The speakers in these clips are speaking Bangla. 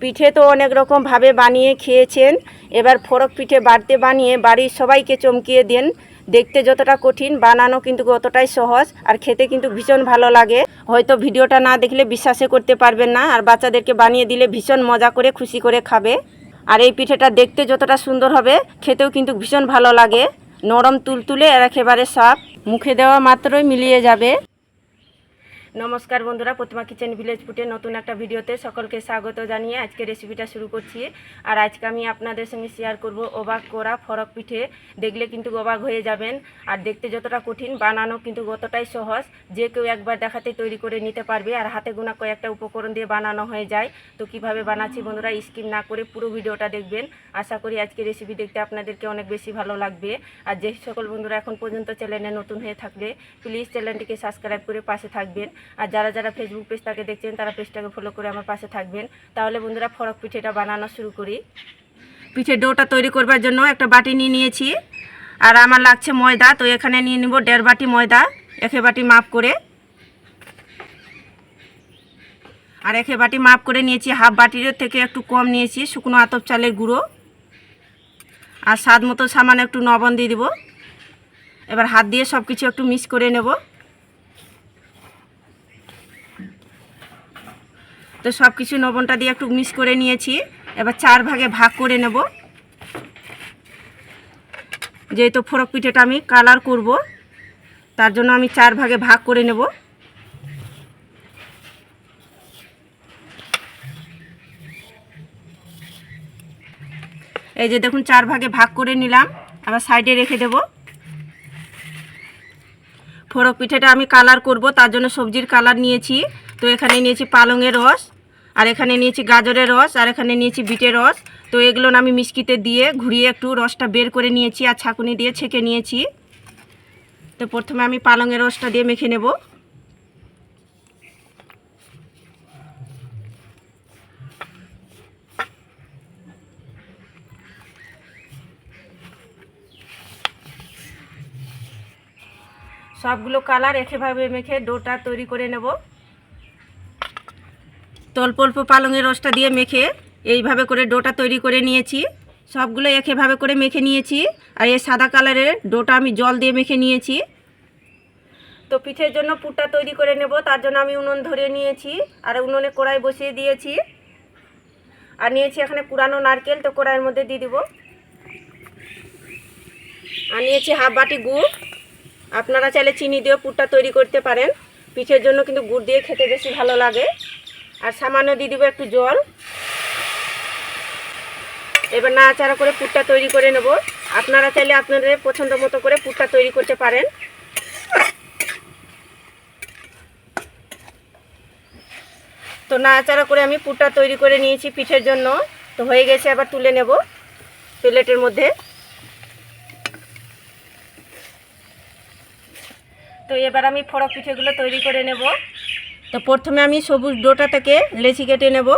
পিঠে তো অনেক রকমভাবে বানিয়ে খেয়েছেন। এবার ফরক পিঠে বাড়তে বানিয়ে বাড়ির সবাইকে চমকিয়ে দেন। দেখতে যতটা কঠিন, বানানো কিন্তু অতটাই সহজ আর খেতে কিন্তু ভীষণ ভালো লাগে। হয়তো ভিডিওটা না দেখলে বিশ্বাসে করতে পারবেন না আর বাচ্চাদেরকে বানিয়ে দিলে ভীষণ মজা করে, খুশি করে খাবে। আর এই পিঠেটা দেখতে যতটা সুন্দর হবে, খেতেও কিন্তু ভীষণ ভালো লাগে। নরম তুলতুলে আর একেবারে সাপ মুখে দেওয়া মাত্রই মিলিয়ে যাবে। নমস্কার বন্ধুরা, প্রতিমা কিচেন ভিলেজ ফুটে নতুন একটা ভিডিওতে সকলকে স্বাগত জানিয়ে আজকে রেসিপিটা শুরু করছি। আর আজকে আমি আপনাদের সঙ্গে শেয়ার করব অবাক করা ফরক পিঠে। দেখলে কিন্তু অবাক হয়ে যাবেন। আর দেখতে যতটা কঠিন, বানানো কিন্তু ততটাই সহজ। যে কেউ একবার দেখাতে তৈরি করে নিতে পারবে। আর হাতে গোনা কয়েকটা উপকরণ দিয়ে বানানো হয়ে যায়। তো কীভাবে বানাচ্ছি বন্ধুরা স্কিপ না করে পুরো ভিডিওটা দেখবেন। আশা করি আজকে রেসিপি দেখতে আপনাদেরকে অনেক বেশি ভালো লাগবে। আর যে সকল বন্ধুরা এখন পর্যন্ত চ্যানেলে নতুন হয়ে থাকলে প্লিজ চ্যানেলটিকে সাবস্ক্রাইব করে পাশে থাকবেন। আর যারা যারা ফেসবুক পেজটাকে দেখছেন, তারা পেজটাকে ফলো করে আমার পাশে থাকবেন। তাহলে বন্ধুরা ফরক পিঠেটা বানানো শুরু করি। পিঠের ডোটা তৈরি করবার জন্য একটা বাটি নিয়ে নিয়েছি। আর আমার লাগছে ময়দা, তো এখানে নিয়ে নিব দেড় বাটি ময়দা, একে বাটি মাপ করে। আর একে বাটি মাপ করে নিয়েছি, হাফ বাটির থেকে একটু কম নিয়েছি, শুকনো আতপ চালের গুঁড়ো। আর স্বাদ মতো সামান্য একটু লবণ দিয়ে দিব। এবার হাত দিয়ে সব কিছু একটু মিক্স করে নেব। তো সব কিছু লবণটা দিয়ে একটু মিক্স করে নিয়েছি। এবার চার ভাগে ভাগ করে নেব। যেহেতু ফরক পিঠেটা আমি কালার করব, তার জন্য আমি চার ভাগে ভাগ করে নেব। এই যে দেখুন, চার ভাগে ভাগ করে নিলাম। আবার সাইডে রেখে দেব। ফরক পিঠেটা আমি কালার করব, তার জন্য সবজির কালার নিয়েছি। তো এখানে নিয়েছি পালংয়ের রস। আর এখানে নিয়েছি গাজরের রস, আর এখানে নিয়েছি বিটের রস। তো এগুলো আমি মিষ্কিতে দিয়ে ঘুরিয়ে একটু রসটা বের করে নিয়েছি আর ছাঁকুনি দিয়ে ছেঁকে নিয়েছি। তো প্রথমে আমি পালংয়ের রসটা দিয়ে মেখে নেব। সবগুলো কালার একেভাবে মেখে ডোটা তৈরি করে নেব। তো অল্প অল্প পালংয়ের রসটা দিয়ে মেখে এইভাবে করে ডোটা তৈরি করে নিয়েছি। সবগুলো একেভাবে করে মেখে নিয়েছি। আর এই সাদা কালারের ডোটা আমি জল দিয়ে মেখে নিয়েছি। তো পিঠের জন্য পুরটা তৈরি করে নেব, তার জন্য আমি উনুন ধরে নিয়েছি। আর উনুনে কড়াই বসিয়ে দিয়েছি। আর নিয়েছি এখানে পুরানো নারকেল, তো কড়াইয়ের মধ্যে দিয়ে দিব। আর নিয়েছি হাফ বাটি গুড়। আপনারা চাইলে চিনি দিয়েও পুরটা তৈরি করতে পারেন। পিঠের জন্য কিন্তু গুড় দিয়ে খেতে বেশি ভালো লাগে। আর সামান্য দিয়ে দেবো একটু জল। এবার নাড়াচাড়া করে পুরটা তৈরি করে নেব। আপনারা চাইলে আপনাদের পছন্দ মতো করে পুরটা তৈরি করতে পারেন। তো নাড়াচাড়া করে আমি পুরটা তৈরি করে নিয়েছি পিঠের জন্য। তো হয়ে গেছে আবার তুলে নেব প্লেটের মধ্যে। তো এবার আমি ফড়ক পিঠেগুলো তৈরি করে নেব। তো প্রথমে আমি সবুজ ডোটা থেকে লেচি কেটে নেব।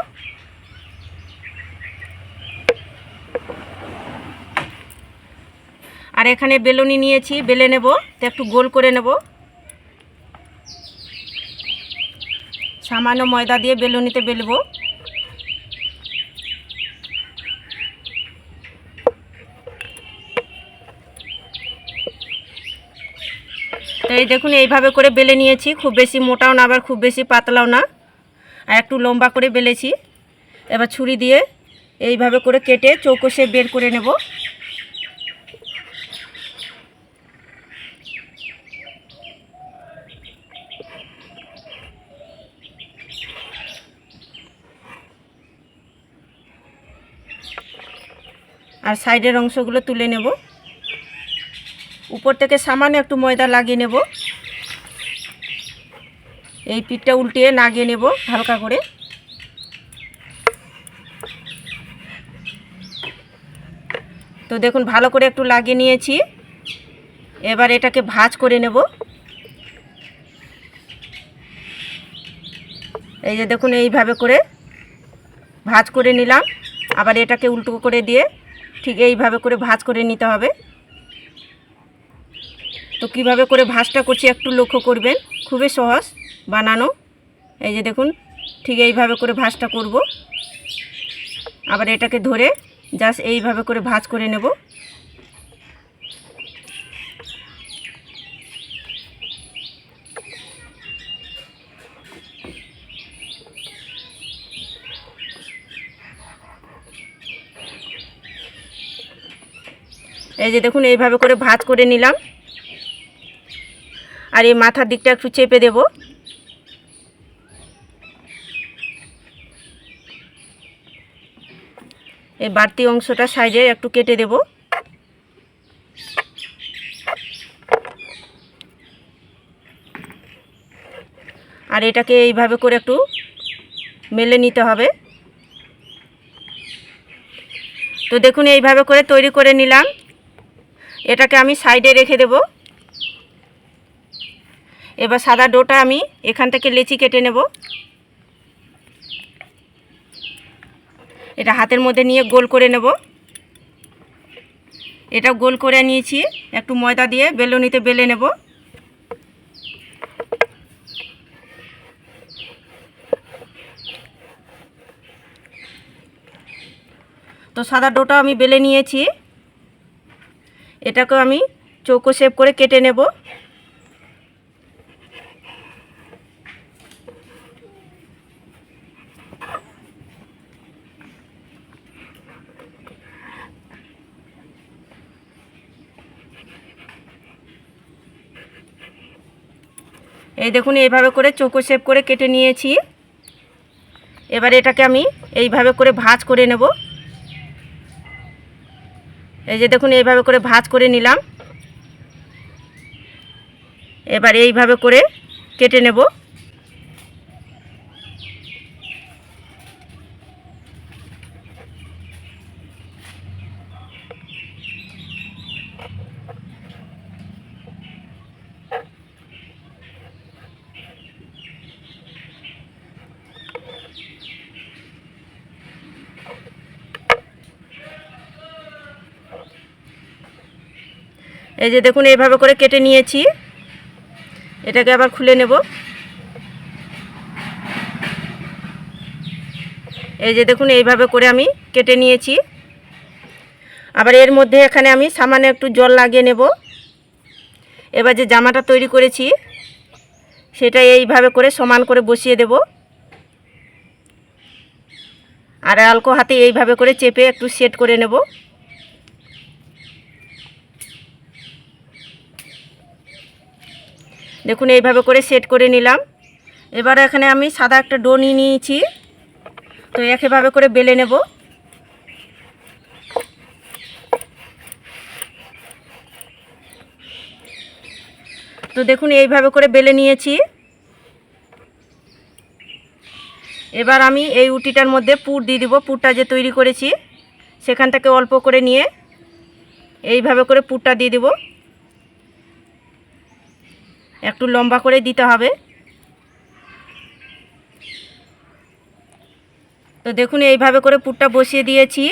আর এখানে বেলুনি নিয়েছি, বেলে নেব, তো একটু গোল করে নেব। সামান্য ময়দা দিয়ে বেলুনিতে বেলবো। এই দেখুন, এইভাবে করে বেলে নিয়েছি। খুব বেশি মোটাও না, আবার খুব বেশি পাতলাও না। আর একটু লম্বা করে বেলেছি। এবার ছুরি দিয়ে এইভাবে করে কেটে চৌকোষে বের করে নেব। আর সাইডের অংশগুলো তুলে নেব। উপর থেকে সামান্য একটু ময়দা লাগিয়ে নেব। এই পিঠটা উল্টিয়ে লাগিয়ে নেব হালকা করে। তো দেখুন, ভালো করে একটু লাগিয়ে নিয়েছি। এবার এটাকে ভাজ করে নেব। এই যে দেখুন, এইভাবে করে ভাজ করে নিলাম। আবার এটাকে উল্টো করে দিয়ে ঠিক এইভাবে করে ভাজ করে নিতে হবে। তো কীভাবে করে ভাজটা করছি একটু লক্ষ্য করবেন। খুবই সহজ বানানো। এই যে দেখুন, ঠিক এইভাবে করে ভাজটা করব। আবার এটাকে ধরে জাস্ট এইভাবে করে ভাঁজ করে নেব। এই যে দেখুন, এইভাবে করে ভাঁজ করে নিলাম। আর এই মাথার দিকটা একটু চেপে দেব। এই বাড়তি অংশটা সাইডে একটু কেটে দেব। আর এটাকে এইভাবে করে একটু মেলে নিতে হবে। তো দেখুন, এইভাবে করে তৈরি করে নিলাম। এটাকে আমি সাইডে রেখে দেব। এবার সাদা ডোটা আমি এখান থেকে লেচি কেটে নেব। এটা হাতের মধ্যে নিয়ে গোল করে নেব। এটা গোল করে নিয়েছি, একটু ময়দা দিয়ে বেলুনিতে বেলে নেব। তো সাদা ডোটা আমি বেলে নিয়েছি। এটাকে আমি চৌকো শেপ করে কেটে নেব। এই দেখুন, এইভাবে করে চোখো শেপ করে কেটে নিয়েছি। এবার এটাকে আমি এইভাবে করে ভাজ করে নেব। এই যে দেখুন, এইভাবে করে ভাজ করে নিলাম। এবার এইভাবে করে কেটে নেব। এই যে দেখুন, এইভাবে করে কেটে নিয়েছি। এটাকে আবার খুলে নেব। এই যে দেখুন, এইভাবে করে আমি কেটে নিয়েছি। আবার এর মধ্যে এখানে আমি সামান্য একটু জল লাগিয়ে নেব। এবার যে জামাটা তৈরি করেছি, সেটা এইভাবে করে সমান করে বসিয়ে দেব। আর আলকো হাতে এইভাবে করে চেপে একটু সেট করে নেব। দেখুন, এইভাবে করে সেট করে নিলাম। এবার এখানে আমি সাদা একটা ডো নিয়ে নিয়েছি। তো একইভাবে করে বেলে নেব। তো দেখুন, এইভাবে করে বেলে নিয়েছি। এবার আমি এই উটিটার মধ্যে পুর দিয়ে দিব। পুরটা যে তৈরি করেছি, সেখান থেকে অল্প করে নিয়ে এইভাবে করে পুরটা দিয়ে দেবো। একটু লম্বা করে দিতে হবে। তো দেখুন, এইভাবে করে পুরটা বসিয়ে দিয়েছি।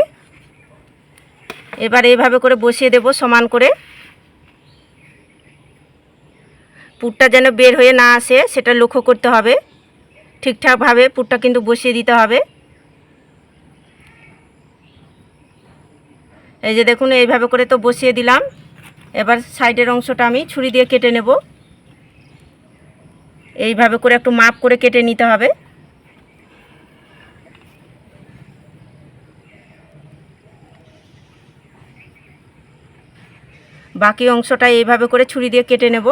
এবার এইভাবে করে বসিয়ে দেব সমান করে। পুরটা যেন বের হয়ে না আসে, সেটা লক্ষ্য করতে হবে। ঠিকঠাকভাবে পুরটা কিন্তু বসিয়ে দিতে হবে। এই যে দেখুন, এইভাবে করে তো বসিয়ে দিলাম। এবার সাইডের অংশটা আমি ছুরি দিয়ে কেটে নেব। এইভাবে করে একটু মাপ করে কেটে নিতে হবে। বাকি অংশটা এইভাবে করে ছুরি দিয়ে কেটে নেব।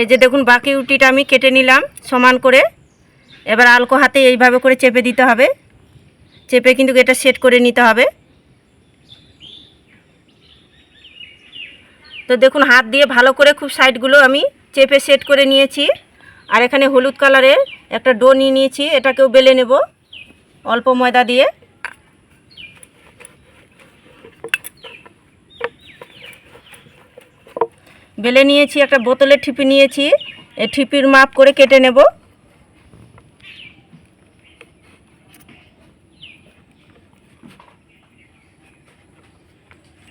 এই যে দেখুন, বাকি উটিটা আমি কেটে নিলাম সমান করে। এবার আলকো হাতে এইভাবে করে চেপে দিতে হবে। চেপে কিন্তু এটা সেট করে নিতে হবে। তো দেখুন, হাত দিয়ে ভালো করে খুব সাইডগুলো আমি চেপে সেট করে নিয়েছি। আর এখানে হলুদ কালারের একটা ডো নিয়ে নিয়েছি, এটাকেও বেলে নেব অল্প ময়দা দিয়ে। বেলে নিয়েছি, একটা বোতলে ঠিপি নিয়েছি। এই ঠিপির মাপ করে কেটে নেব।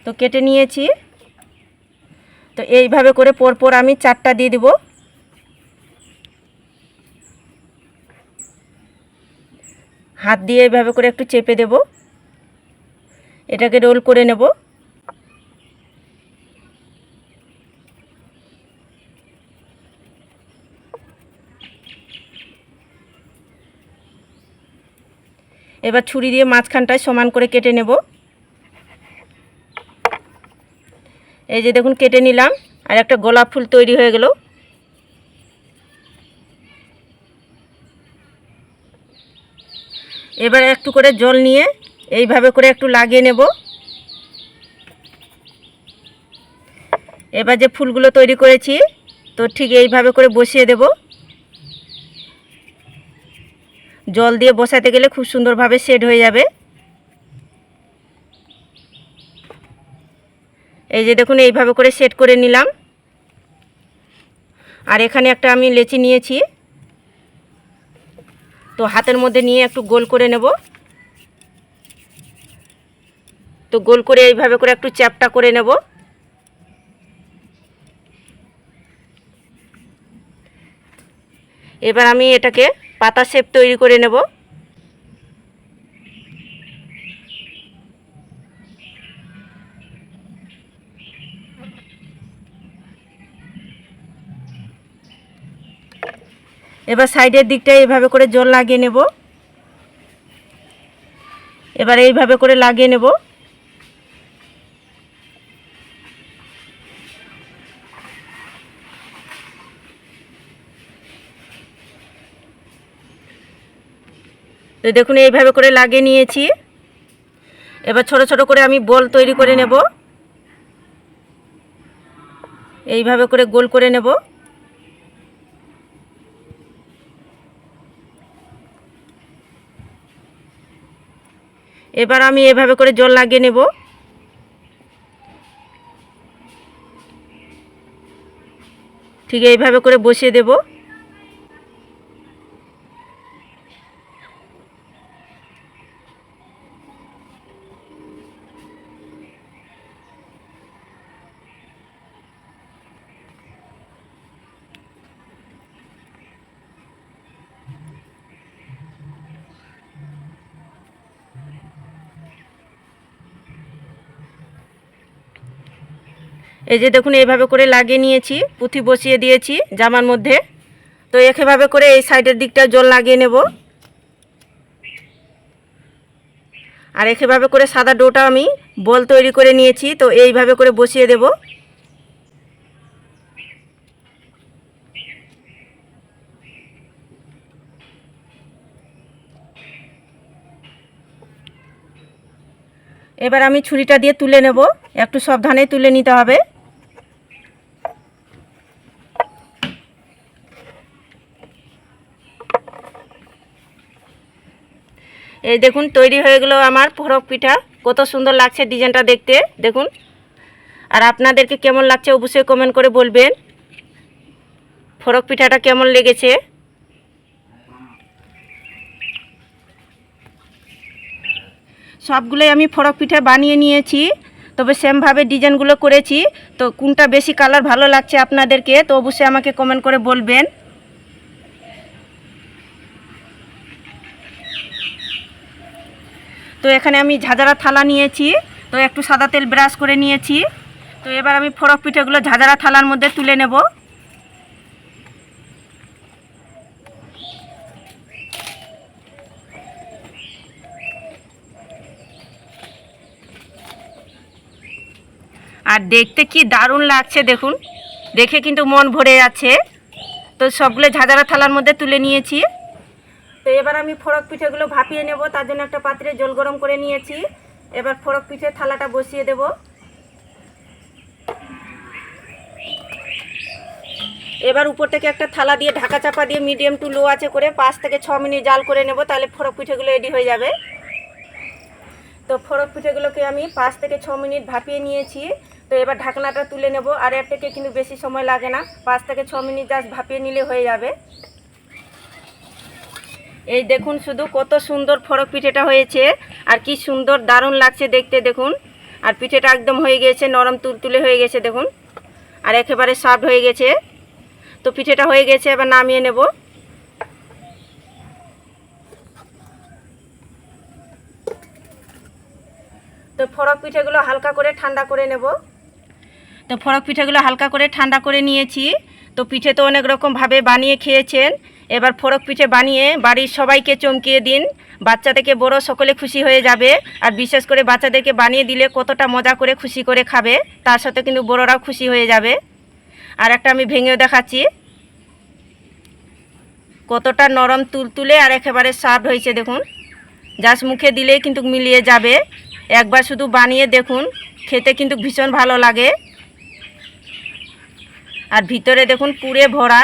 তো কেটে নিয়েছি। তো এইভাবে করে পরপর আমি চারটা দিয়ে দিব। হাত দিয়ে এইভাবে করে একটু চেপে দেব। এটাকে রোল করে নেব। এবার ছুরি দিয়ে মাঝখানটায় সমান করে কেটে নেব। এই যে দেখুন, কেটে নিলাম, আর একটা গোলাপ ফুল তৈরি হয়ে গেল। এবার একটু করে জল নিয়ে এইভাবে করে একটু লাগিয়ে নেব। এবার যে ফুলগুলো তৈরি করেছি, তো ঠিক এইভাবে করে বসিয়ে দেব। জল দিয়ে বসাতে গেলে খুব সুন্দরভাবে সেট হয়ে যাবে। এই যে দেখুন, এইভাবে করে সেট করে নিলাম। আর এখানে একটা আমি লেচি নিয়েছি। তো হাতের মধ্যে নিয়ে একটু গোল করে নেব। তো গোল করে এইভাবে করে একটু চ্যাপটা করে নেব। এবার আমি এটাকে পাতা শেপ তৈরি করে নেব। এবার সাইডের দিকটা এইভাবে করে জল লাগিয়ে নেব। এবার এইভাবে করে লাগিয়ে নেব। তো দেখুন, এইভাবে করে লাগিয়ে নিয়েছি। এবার ছোট ছোট করে আমি বল তৈরি করে নেব। এইভাবে করে গোল করে নেব। এবার আমি এভাবে করে জল লাগিয়ে নেব। ঠিক এইভাবে করে বসিয়ে দেব। এই যে দেখুন এইভাবে করে লাগিয়ে নিয়েছি, পুঁথি বসিয়ে দিয়েছি জামার মধ্যে। তো এভাবে করে এই সাইডের দিকটা জল লাগিয়ে নেব। আর এভাবে করে সাদা ডোটা আমি বল তৈরি করে নিয়েছি, তো এইভাবে করে বসিয়ে দেব। এবার আমি ছুরিটা দিয়ে তুলে নেব। একটু সাবধানে তুলে নিতে হবে। এই দেখুন, তৈরি হয়ে গেল আমার ফরক পিঠা। কত সুন্দর লাগছে ডিজাইনটা দেখতে। দেখুন। আর আপনাদেরকে কেমন লাগছে অবশ্যই কমেন্ট করে বলবেন। ফরক পিঠাটা কেমন লেগেছে? সবগুলোই আমি ফরক পিঠা বানিয়ে নিয়েছি। তবে সেমভাবে ডিজাইনগুলো করেছি। তো কোনটা বেশি কালার ভালো লাগছে আপনাদেরকে, তো অবশ্যই আমাকে কমেন্ট করে বলবেন। তো এখানে আমি ঝাঁঝারা থালা নিয়েছি, তো একটু সাদা তেল ব্রাশ করে নিয়েছি। তো এবার আমি ফরক পিঠেগুলো ঝাঁঝারা থালার মধ্যে তুলে নেব। আর দেখতে কি দারুণ লাগছে দেখুন, দেখে কিন্তু মন ভরে যাচ্ছে। তো সবগুলো ঝাঁঝারা থালার মধ্যে তুলে নিয়েছি। তো এবার আমি ফরক পিঠেগুলো ভাপিয়ে নেব, তার জন্য একটা পাত্রে জল গরম করে নিয়েছি। এবার ফরক পিঠে থালাটা বসিয়ে দেব। এবার উপর থেকে একটা থালা দিয়ে ঢাকা চাপা দিয়ে মিডিয়াম টু লো আছে করে পাঁচ থেকে ছ মিনিট জাল করে নেব, তাহলে ফরক পিঠেগুলো রেডি হয়ে যাবে। তো ফরক পিঠেগুলোকে আমি পাঁচ থেকে ছ মিনিট ভাপিয়ে নিয়েছি। তো এবার ঢাকনাটা তুলে নেব, আর এর থেকে কিন্তু বেশি সময় লাগে না। পাঁচ থেকে ছ মিনিট জাস্ট ভাপিয়ে নিলে হয়ে যাবে। এই দেখুন শুধু কত সুন্দর ফরক পিঠেটা হয়েছে, আর কি সুন্দর দারুণ লাগছে দেখতে, দেখুন। আর পিঠেটা একদম হয়ে গেছে, নরম তুলতুলে হয়ে গেছে, দেখুন। আর একেবারে সফট হয়ে গেছে। তো পিঠেটা হয়ে গেছে, এবার নামিয়ে নেব। তো ফড়ক পিঠেগুলো হালকা করে ঠান্ডা করে নেব। তো ফড়ক পিঠেগুলো হালকা করে ঠান্ডা করে নিয়েছি। তো পিঠে তো অনেক রকমভাবে বানিয়ে খেয়েছেন। এবার ফড়ক পিঠে বানিয়ে বাড়ির সবাইকে চমকিয়ে দিন। বাচ্চা থেকে বড় সকলে খুশি হয়ে যাবে। আর বিশেষ করে বাচ্চাদেরকে বানিয়ে দিলে কতটা মজা করে খুশি করে খাবে, তার সাথে কিন্তু বড়রাও খুশি হয়ে যাবে। আর একটা আমি ভেঙেও দেখাচ্ছি। কতটা নরম তুলতুলে আর একেবারে সফট হয়েছে দেখুন। জাস্ট মুখে দিলেই কিন্তু মিলিয়ে যাবে। একবার শুধু বানিয়ে দেখুন, খেতে কিন্তু ভীষণ ভালো লাগে। আর ভিতরে দেখুন পুরে ভরা।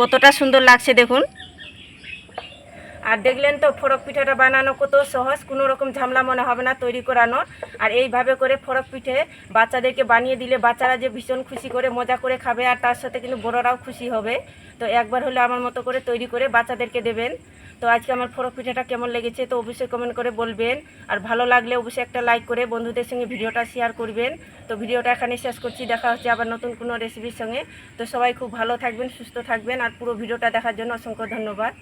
কতটা সুন্দর লাগছে দেখুন। আর দেখলেন তো ফড়ক পিঠাটা বানানো কত সহজ, কোনো রকম ঝামেলা মনে হবে না তৈরি করানোর। আর এইভাবে করে ফড়ক পিঠে বাচ্চাদেরকে বানিয়ে দিলে বাচ্চারা যে ভীষণ খুশি করে মজা করে খাবে, আর তার সাথে কিন্তু বড়রাও খুশি হবে। তো একবার হলে আমার মতো করে তৈরি করে বাচ্চাদেরকে দেবেন। তো আজকে আমার ফরক পিঠাটা কেমন লেগেছে তো অবশ্যই কমেন্ট করে বলবেন। আর ভালো লাগলে অবশ্যই একটা লাইক করে বন্ধুদের সঙ্গে ভিডিওটা শেয়ার করবেন। তো ভিডিওটা এখানে শেষ করছি, দেখা হচ্ছে আবার নতুন কোনো রেসিপির সঙ্গে। তো সবাই খুব ভালো থাকবেন, সুস্থ থাকবেন, আর পুরো ভিডিওটা দেখার জন্য অসংখ্য ধন্যবাদ।